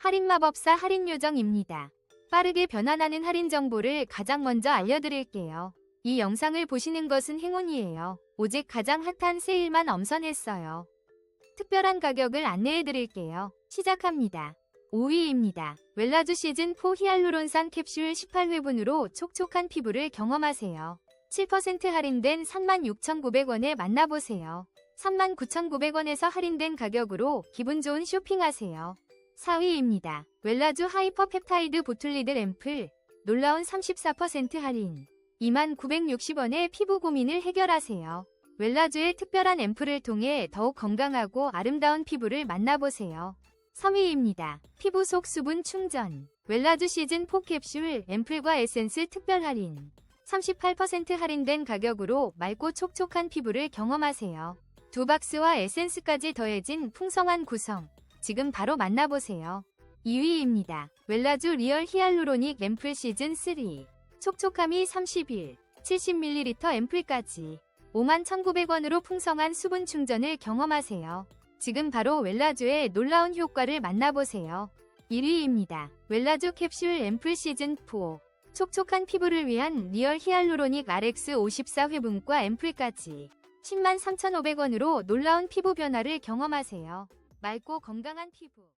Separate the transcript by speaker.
Speaker 1: 할인 마법사 할인 요정입니다. 빠르게 변환하는 할인 정보를 가장 먼저 알려드릴게요. 이 영상을 보시는 것은 행운이에요. 오직 가장 핫한 세일만 엄선했어요. 특별한 가격을 안내해드릴게요. 시작합니다. 5위입니다. 웰라주 시즌 4 히알루론산 캡슐 18회분으로 촉촉한 피부를 경험하세요. 7% 할인된 36,900원에 만나보세요. 39,900원에서 할인된 가격으로 기분 좋은 쇼핑하세요. 4위입니다. 웰라주 하이퍼 펩타이드 보툴리드 램플 놀라운 34% 할인 2960원의 피부 고민을 해결하세요. 웰라주의 특별한 앰플을 통해 더욱 건강하고 아름다운 피부를 만나보세요. 3위입니다. 피부 속 수분 충전 웰라주 시즌 4 캡슐 앰플과 에센스 특별 할인 38% 할인된 가격으로 맑고 촉촉한 피부를 경험하세요. 두 박스와 에센스까지 더해진 풍성한 구성 지금 바로 만나보세요. 2위입니다. 웰라주 리얼 히알루로닉 앰플 시즌 3 촉촉함이 31, 70ml 앰플까지 51,900원으로 풍성한 수분 충전을 경험하세요. 지금 바로 웰라주의 놀라운 효과를 만나보세요. 1위입니다. 웰라주 캡슐 앰플 시즌 4 촉촉한 피부를 위한 리얼 히알루로닉 RX 54 회분과 앰플까지 103,500원으로 놀라운 피부 변화를 경험하세요. 맑고 건강한 피부